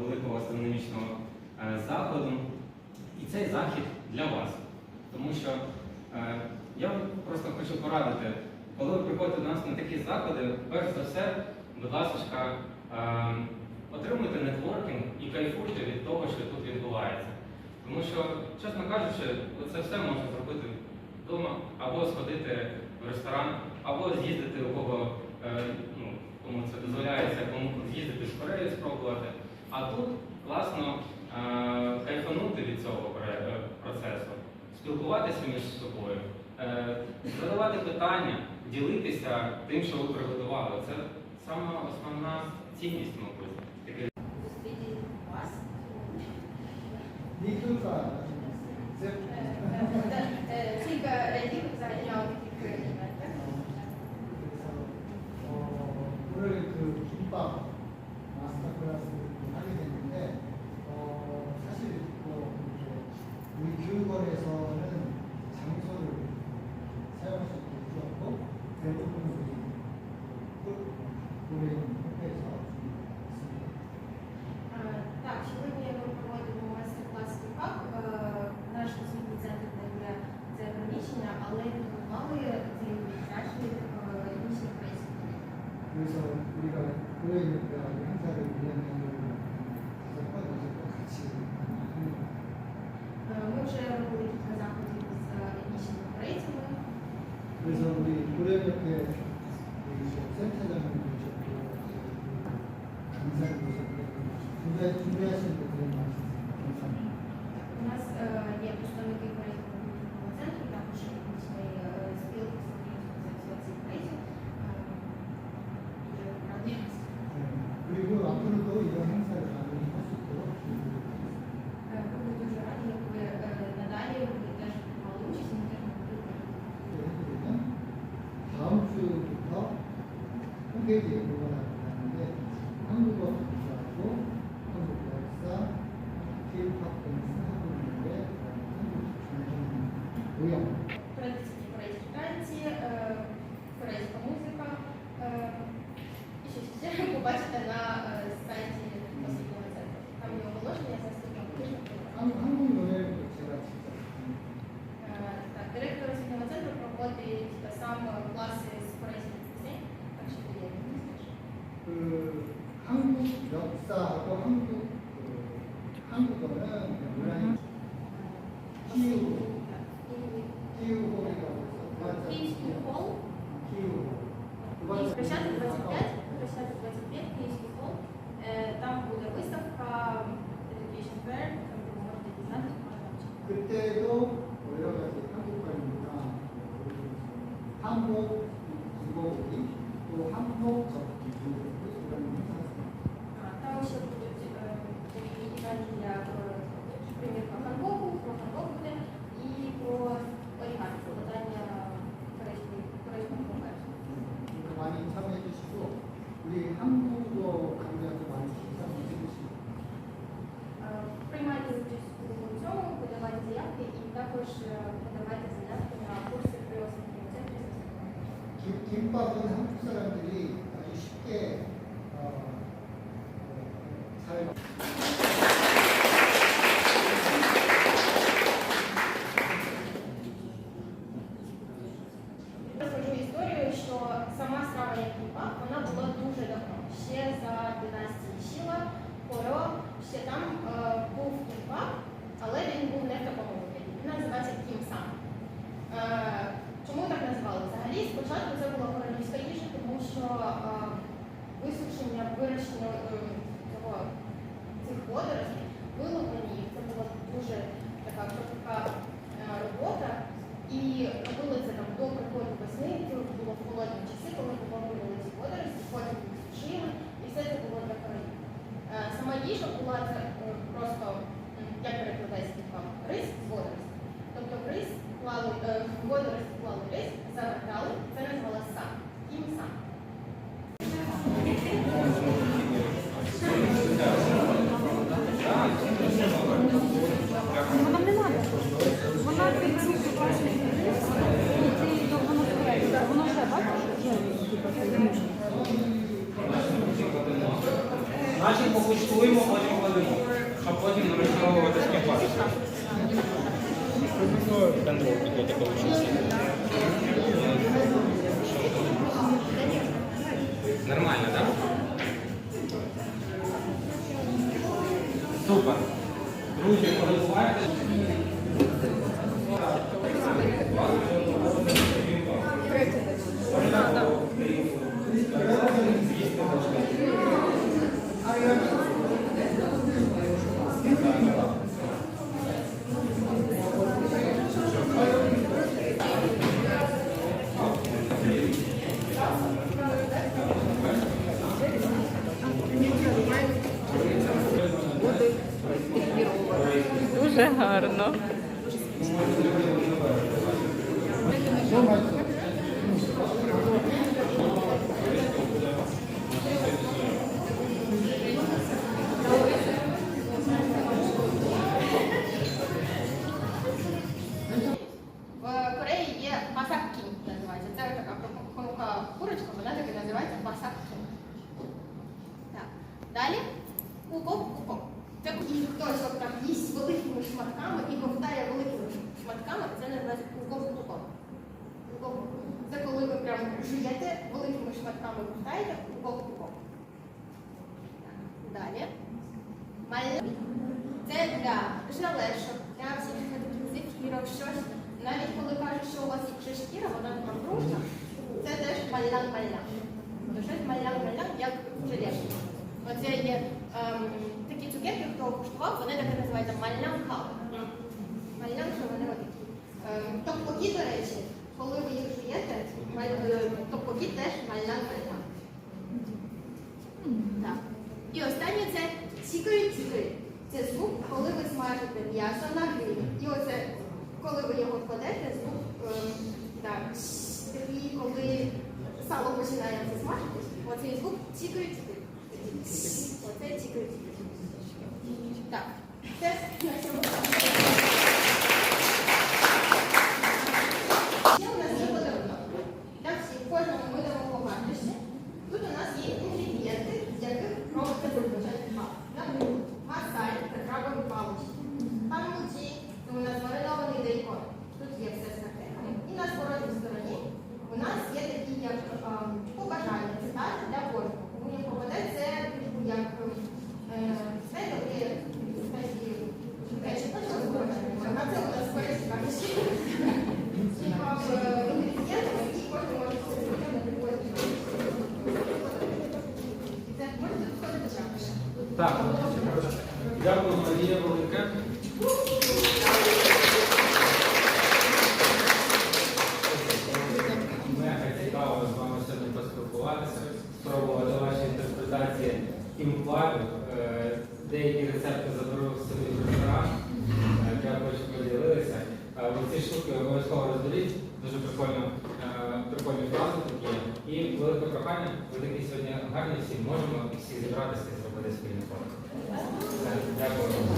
великого астрономічного е, заходу. І цей захід для вас. Тому що е, я просто хочу порадити, коли ви приходите до нас на такі заходи, перш за все, будь ласка, е, отримуйте нетворкінг і кайфуйте від того, що тут відбувається. Тому що, чесно кажучи, це все можна зробити вдома, або сходити в ресторан, або з'їздити у кого, ну, кому це дозволяється, кому з'їздити в Корею спробувати. А тут класно е, кайфанути від цього е, процесу, спілкуватися між собою, е, задавати питання, ділитися тим, що ви приготували. Це саме основна цінність, мабуть. Це кілька разів зайняв. 고려협회 센터장님 계셨고 강사님 계셨고 Thank you. কখন 김밥은 한국 사람들이 아주 쉽게 어, 어, 어 잘 Нормально, да? Супер. Руки позабывайте. Гарно. Кореї є називається. Це така курочка, вона так і називається басаккі. Так. Далі укоп укоп. Це коли хтось от там їсть великими шматками і ковтає великими шматками, це називається. Укоп. Це коли ви прям жуєте великими шматками ковтаєте укоп укоп. Далі. Це для жалешок, для таких зефірок, щось. Навіть коли кажуть, що у вас є шкіра, вона така пружна, це теж малян-малян. Щось малян-малян, як желешки. Оце є ем, такі цукерки, хто куштував, вони так і називаються малян-кал. Малян, що вони отакі. Ем, топокі, до речі, коли ви їх жуєте, е, теж малян-малян. Так. І останнє це цікають-цікають. Це звук, коли ви смажите м'ясо на грилі. І оце, коли ви його кладете, звук так, такий, коли сало починає це смажитись, оцей звук цікають-цікають. Оце цікають-цікають. Так, це на цьому. Ще у нас є подарунок. Для всіх, кожному ми дамо по вартості. Тут у нас є інгредієнти, з яких робиться зазвичай пап. Наприклад, масаль та крабові палички. Там муці, у нас маринований бейкон. Тут є все з картинами. І на зворотній стороні у нас є такі як ем, побажання, цитати для кожного. Кому не попаде, це типу, як е, знаєте, такі такі речі, ну, що збираємо. А це у нас перші карточки. І вам е, інгредієнти, які кожен може собі вибрати потім. Це можете сходити також. Так. Дякую, Марія Велика. Мега цікаво з вами сьогодні поспілкуватися, спробувати ваші інтерпретації імплавів. Е, Деякі рецепти заберу собі в ресторан. Е, Дякую, що поділилися. Е, Ці штуки обов'язково розберіть. Дуже прикольно, прикольні фрази є. І велике прохання, ви такі сьогодні гарні всі, можемо всі зібратися і зробити спільний фото. Все, Дякую.